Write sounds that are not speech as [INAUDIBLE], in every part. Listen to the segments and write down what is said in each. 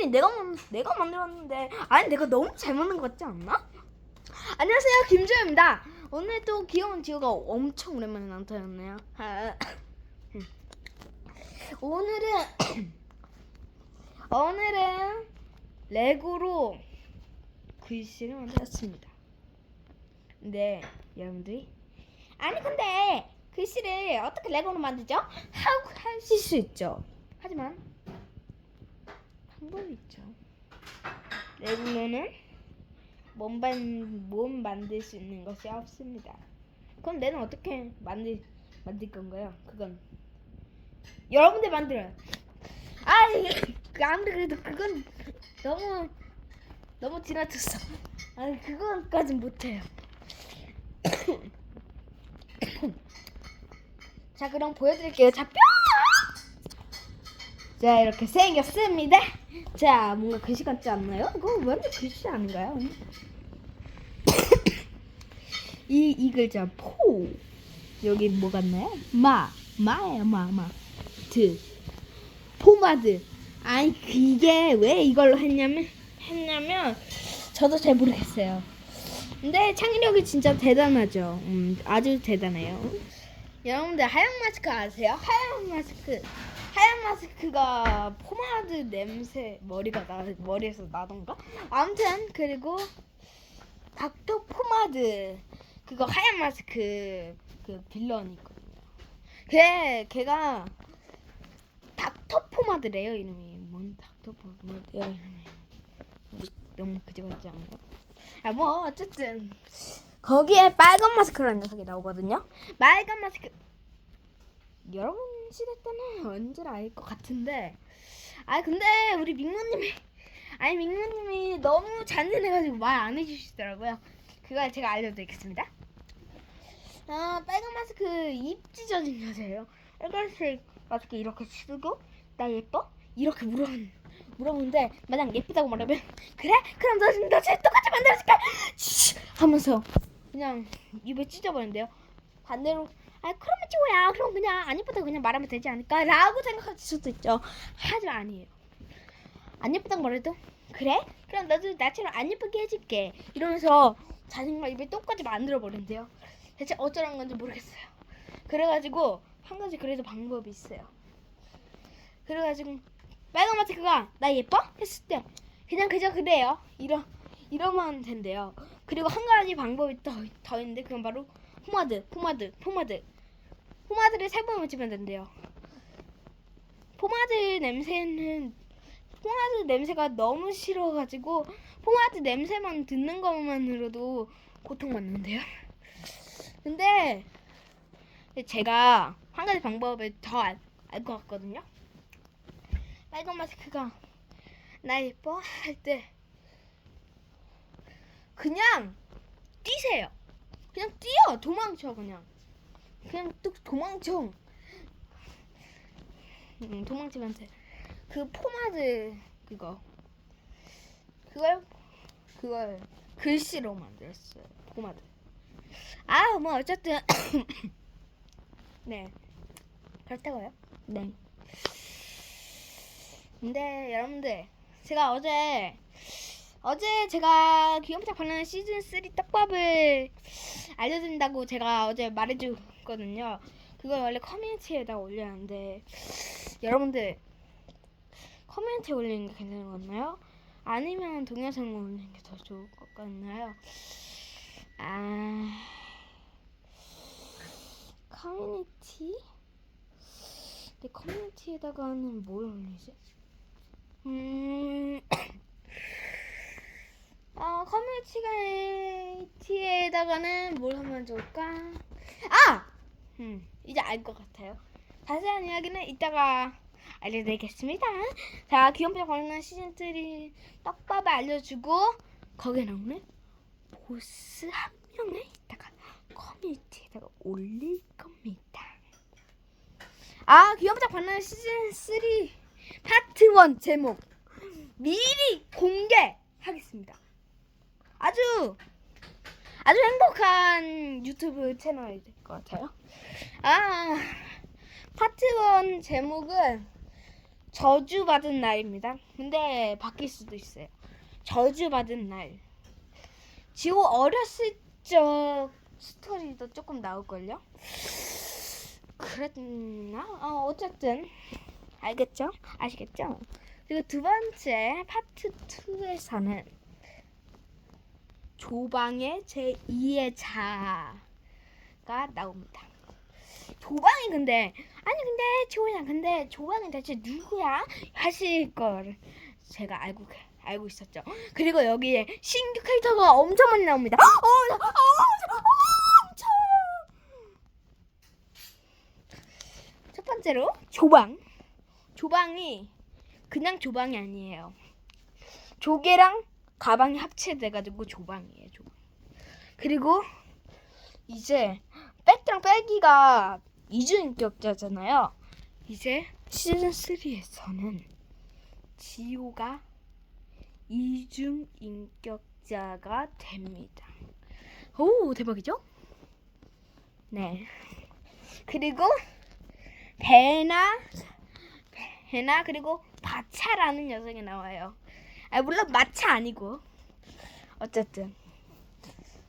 아니 내가 만- 내가 만들었는데 아니 내가 너무 잘 만든 것 같지 않나? 안녕하세요 김주현입니다. 오늘 또 귀여운 지우가 엄청 오랜만에 나타났네요. 아, 오늘은 [COUGHS] 오늘은 레고로 글씨를 만들었습니다. 근데 여러분들이 아니 근데 글씨를 어떻게 레고로 만들죠? 하고 하실 수 있죠. 하지만 방법이 있죠. 레고로는 몸만 몸 만들 수 있는 것이 없습니다. 그럼 내는 어떻게 만들 만들 건가요? 그건 여러분들 만들어요. 그 아무리 그래도 그건 너무 너무 지나쳤어. 아 그거까진 못해요. [COUGHS] 자 그럼 보여드릴게요. 자 뿅! 자 이렇게 생겼습니다. 자 뭔가 글씨 같지 않나요? 이거 완전 글씨 아닌가요? [COUGHS] 이, 이 글자 포 여기 뭐 같나요? 마 마예요 마마 드 포마드 아니 이게 왜 이걸로 했냐면 했냐면 저도 잘 모르겠어요. 근데 창의력이 진짜 대단하죠. 음, 아주 대단해요. 여러분들 하얀 마스크 아세요? 하얀 마스크. 하얀 마스크가 포마드 냄새 머리가 나 머리에서 나던가? 아무튼 그리고 닥터 포마드 그거 하얀 마스크 그 빌런이 있거든요. 걔 걔가 닥터 포마드래요 이름이. 뭔 닥터 포마드야 이름이. 너무 그지 같지 않아요? 아뭐 어쨌든 거기에 빨간 마스크라는 녀석이 나오거든요. 빨간 마스크 여러분 시대 때는 언제나 알것 같은데 아 근데 우리 민모님이 아니 민모님이 너무 잔인해가지고 말 안 해주시더라고요. 그걸 제가 알려드리겠습니다. 아 빨간 마스크 입 찢어진 여자예요. 빨간색 마스크 이렇게 쓰고 나 예뻐? 이렇게 물어 물어보는데 만약 예쁘다고 말하면 그래? 그럼 너너쟤 똑같이 만들어줄게 치 하면서 그냥 입을 찢어버린대요. 반대로 아 그러면 좋아야 그럼 그냥 안 예쁘다고 그냥 말하면 되지 않을까? 라고 생각하실 수도 있죠. 하지만 아니에요. 안 예쁘다고 말해도 그래? 그럼 너도 나처럼 안 예쁘게 해줄게. 이러면서 자신과 입을 똑같이 만들어 버린대요. 대체 어쩌라는 건지 모르겠어요. 그래가지고 한 가지 그래도 방법이 있어요. 그래가지고 빨간 마스크가 나 예뻐? 했을 때 그냥 그저 그래요. 이러 이러면 된대요. 그리고 한 가지 방법이 더, 더 있는데 그건 바로 포마드, 포마드, 포마드. 포마드를 세 번 묻히면 된대요. 포마드 냄새는 포마드 냄새가 너무 싫어가지고 포마드 냄새만 듣는 것만으로도 고통받는데요. 근데 제가 한 가지 방법을 더 알 것 같거든요. 빨간 마스크가 나 예뻐 할 때 그냥 뛰세요. 그냥 뛰어 도망쳐 그냥 그냥 뚝 도망쳐. 음, 도망치면 돼. 그 포마드 그거 그걸 그걸 글씨로 만들었어요. 포마드. 아 뭐 어쨌든 [COUGHS] 네 그렇다고요. 네. 근데 여러분들 제가 어제 어제 제가 귀염차 관련 시즌 3 떡밥을 알려드린다고 제가 어제 말해줬거든요. 그걸 원래 커뮤니티에다 올렸는데 여러분들 커뮤니티에 올리는 게 괜찮은 것 같나요? 아니면 동영상을 올리는 게 더 좋을 것 같나요? 아 커뮤니티? 내 커뮤니티에다가는 뭘 올리지? 음, 어, 커뮤니티에다가는 뭘 하면 좋을까? 아! 음, 이제 알 것 같아요. 자세한 이야기는 이따가 알려드리겠습니다. 자, 귀염뽀 관련 시즌3 떡밥을 알려주고, 거기에 나오는 보스 한 명을 이따가 커뮤니티에다가 올릴 겁니다. 아, 귀염뽀 관련 시즌3 파트 1 제목 미리 공개하겠습니다. 아주 아주 행복한 유튜브 채널이 될 것 같아요. 아 파트 1 제목은 저주받은 날입니다. 근데 바뀔 수도 있어요. 저주받은 날. 지호 어렸을 적 스토리도 조금 나올걸요? 그랬나? 어, 어쨌든 알겠죠? 아시겠죠? 그리고 두 번째 파트 2에서는 조방의 제2의 자가 나옵니다. 조방이 근데 아니 근데 조야 근데 조방이 대체 누구야 하실 걸 제가 알고 알고 있었죠. 그리고 여기에 신규 캐릭터가 엄청 많이 나옵니다. 어, 어, 어, 엄청. 첫 번째로 조방. 조방이 그냥 조방이 아니에요. 조개랑 가방이 합체돼가지고 조방이에요. 조방. 그리고 이제 백랑 빼기가 이주인격자잖아요. 이제 시즌 3에서는 지호가 이중인격자가 됩니다. 오 대박이죠? 네. 그리고 배나 배나 그리고 바차라는 녀석이 나와요. 아 물론 마차 아니고 어쨌든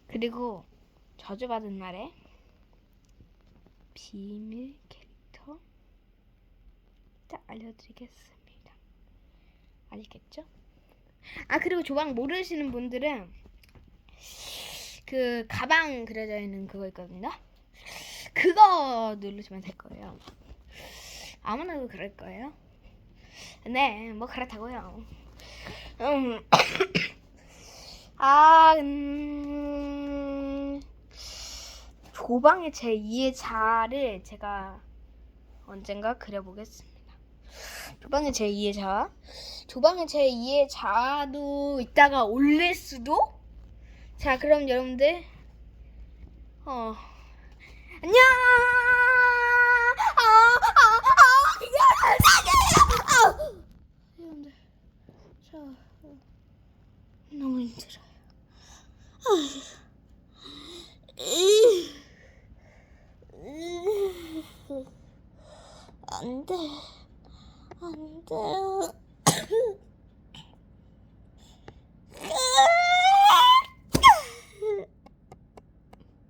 그리고 저주받은 날에 비밀 캐릭터 딱 알려드리겠습니다. 아시겠죠? 아 그리고 조방 모르시는 분들은 그 가방 그려져 있는 그거 있거든요. 그거 누르시면 될 거예요. 아무나 그럴 거예요. 네, 뭐 그렇다고요. 음, [COUGHS] 아, 음, 조방의 제 2의 자를 제가 언젠가 그려보겠습니다. 조방의 제 2의 자, 조방의 제 2의 자도 이따가 올릴 수도. 자, 그럼 여러분들, 어, 안녕. 아, 아, 아, 이거 아, 여러분들, 저 너무 힘들어요. 안 돼. 안 돼요.